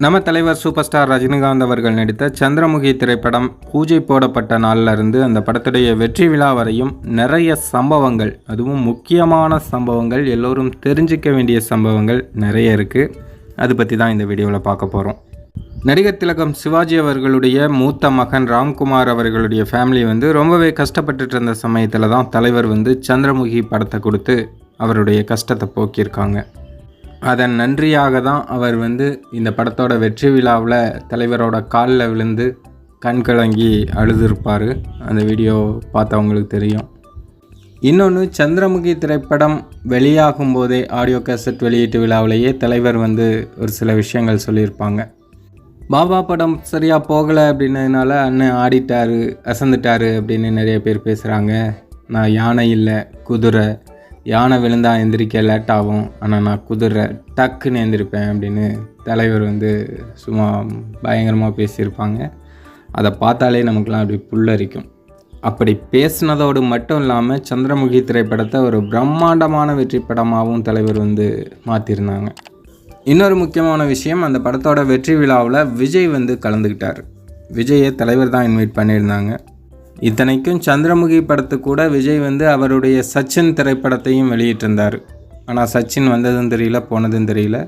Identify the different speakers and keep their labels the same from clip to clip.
Speaker 1: நம்ம தலைவர் super star Rajinikanth அவர்கள் நடித்த சந்திரமுகி திரைப்படம் பூஜை போடப்பட்ட நாளில் இருந்து அந்த படத்துடைய வெற்றி விழா வரையும் நிறைய சம்பவங்கள் அதுவும் முக்கியமான சம்பவங்கள் எல்லோரும் தெரிஞ்சிக்க வேண்டிய சம்பவங்கள் நிறைய இருக்குது அது பற்றி தான் இந்த வீடியோவில் பார்க்க போகிறோம் நடிகர் திலகம் சிவாஜி அவர்களுடைய மூத்த மகன் ராம்குமார் அவர்களுடைய ஃபேமிலி வந்து ரொம்பவே கஷ்டப்பட்டுட்டு இருந்த சமயத்தில் தான் தலைவர் வந்து சந்திரமுகி படத்தை கொடுத்து அவருடைய கஷ்டத்தை போக்கியிருக்காங்க. அதன் நன்றியாக தான் அவர் வந்து இந்த படத்தோட வெற்றி விழாவில் தலைவரோட காலில் விழுந்து கண் கலங்கி அழுதுருப்பார். அந்த வீடியோ பார்த்தவங்களுக்கு தெரியும். இன்னொன்று சந்திரமுகி திரைப்படம் வெளியாகும் போதே ஆடியோ கேசட் வெளியீட்டு விழாவிலேயே தலைவர் வந்து ஒரு சில விஷயங்கள் சொல்லியிருப்பாங்க. பாபா படம் சரியாக போகலை அப்படின்னதுனால அண்ணன் ஆடிட்டாரு அசந்துட்டாரு அப்படின்னு நிறைய பேர் பேசுகிறாங்க நான் யானை இல்லை குதிரை யானை விழுந்தா எந்திரிக்க லேட் ஆகும். ஆனால் நான் குதிரை டக்குன்னு எந்திரிப்பேன் அப்படின்னு தலைவர் வந்து சும்மா பயங்கரமாக பேசியிருப்பாங்க. அதை பார்த்தாலே நமக்குலாம் அப்படி புல்லரிக்கும். அப்படி பேசினதோடு மட்டும் இல்லாமல் சந்திரமுகி திரைப்படத்தை ஒரு பிரம்மாண்டமான வெற்றி படமாகவும் தலைவர் வந்து மாற்றிருந்தாங்க இன்னொரு முக்கியமான விஷயம் அந்த படத்தோட வெற்றி விழாவில் விஜய் வந்து கலந்துக்கிட்டார். விஜயை தலைவர் தான் இன்வைட் பண்ணியிருந்தாங்க. இத்தனைக்கும் சந்திரமுகி படத்து கூட விஜய் வந்து அவருடைய சச்சின் திரைப்படத்தையும் வெளியிட்டிருந்தார். ஆனால் சச்சின் வந்ததும் தெரியல போனதும் தெரியல.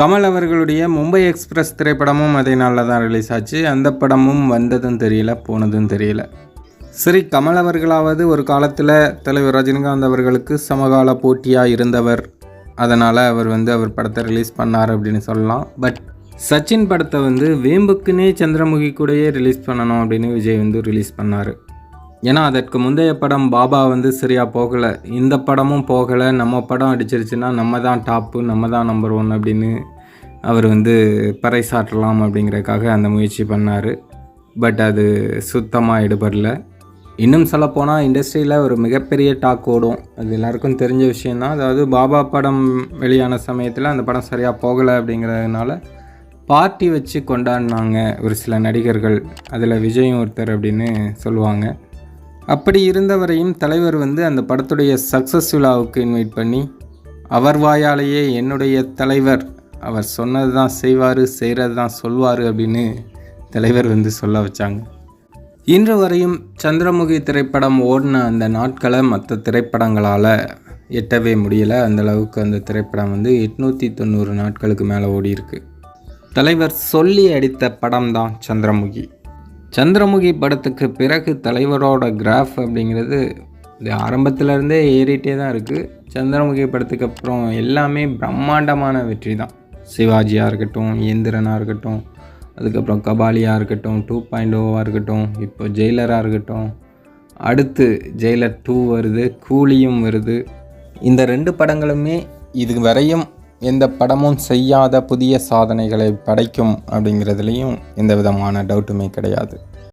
Speaker 1: கமல் அவர்களுடைய மும்பை எக்ஸ்பிரஸ் திரைப்படமும் அதே நாளில் தான் ரிலீஸ் ஆச்சு. அந்த படமும் வந்ததும் தெரியல போனதும் தெரியல. சரி கமல் அவர்களாவது ஒரு காலத்தில் தலைவர் ரஜினிகாந்த் அவர்களுக்கு சமகால போட்டியாக இருந்தவர். அதனால் அவர் வந்து அவர் படத்தை ரிலீஸ் பண்ணார் அப்படின்னு சொல்லலாம். பட் சச்சின் படத்தை வந்து வேம்புக்குன்னே சந்திரமுகி கூடயே ரிலீஸ் பண்ணணும் அப்படின்னு விஜய் வந்து ரிலீஸ் பண்ணார். ஏன்னா அதற்கு முந்தைய படம் பாபா வந்து சரியாக போகலை. இந்த படமும் போகலை. நம்ம படம் அடிச்சிருச்சுன்னா நம்ம தான் டாப்பு நம்ம தான் நம்பர் ஒன் அப்படின்னு அவர் வந்து பறைசாற்றலாம் அப்படிங்கிறதுக்காக அந்த முயற்சி பண்ணார். பட் அது சுத்தமாக எடுபடல. இன்னும் சொல்லப்போனால் இண்டஸ்ட்ரியில் ஒரு மிகப்பெரிய டாக் ஓடும். அது எல்லாருக்கும் தெரிஞ்ச விஷயந்தான் அதாவது பாபா படம் வெளியான சமயத்தில் அந்த படம் சரியாக போகலை அப்படிங்கிறதுனால பார்ட்டி வச்சு கொண்டாடினாங்க ஒரு சில நடிகர்கள். அதில் விஜயும் ஒருத்தர் அப்படின்னு சொல்லுவாங்க. அப்படி இருந்தவரையும் தலைவர் வந்து அந்த படத்துடைய சக்ஸஸ் விழாவுக்கு இன்வைட் பண்ணி அவர் வாயாலேயே என்னுடைய தலைவர் அவர் சொன்னது தான் செய்வார் செய்கிறது தான் சொல்வார் அப்படின்னு தலைவர் வந்து சொல்ல வச்சாங்க. இன்று வரையும் சந்திரமுகி திரைப்படம் ஓடின அந்த நாட்களை மற்ற திரைப்படங்களால் எட்டவே முடியலை. அந்த அளவுக்கு அந்த திரைப்படம் வந்து எட்நூற்றி தொண்ணூறு நாட்களுக்கு மேலே ஓடி இருக்குது தலைவர் சொல்லி அடித்த படம் தான் சந்திரமுகி. சந்திரமுகி படத்துக்கு பிறகு தலைவரோட கிராஃப் அப்படிங்கிறது இது ஆரம்பத்திலேருந்தே ஏறிட்டே தான் இருக்குது சந்திரமுகி படத்துக்கு அப்புறம் எல்லாமே பிரம்மாண்டமான வெற்றி தான் சிவாஜியாக இருக்கட்டும் இயந்திரனாக இருக்கட்டும் அதுக்கப்புறம் கபாலியாக இருக்கட்டும் டூ பாயிண்ட் ஓவாக இருக்கட்டும் இப்போ ஜெயிலராக இருக்கட்டும் அடுத்து ஜெயிலர் டூ வருது கூலியும் வருது. இந்த ரெண்டு படங்களுமே இது வரையும் எந்த படமும் செய்யாத புதிய சாதனைகளை படைக்கும் அப்படிங்கிறதுலேயும் எந்த விதமான டவுட்டுமே கிடையாது.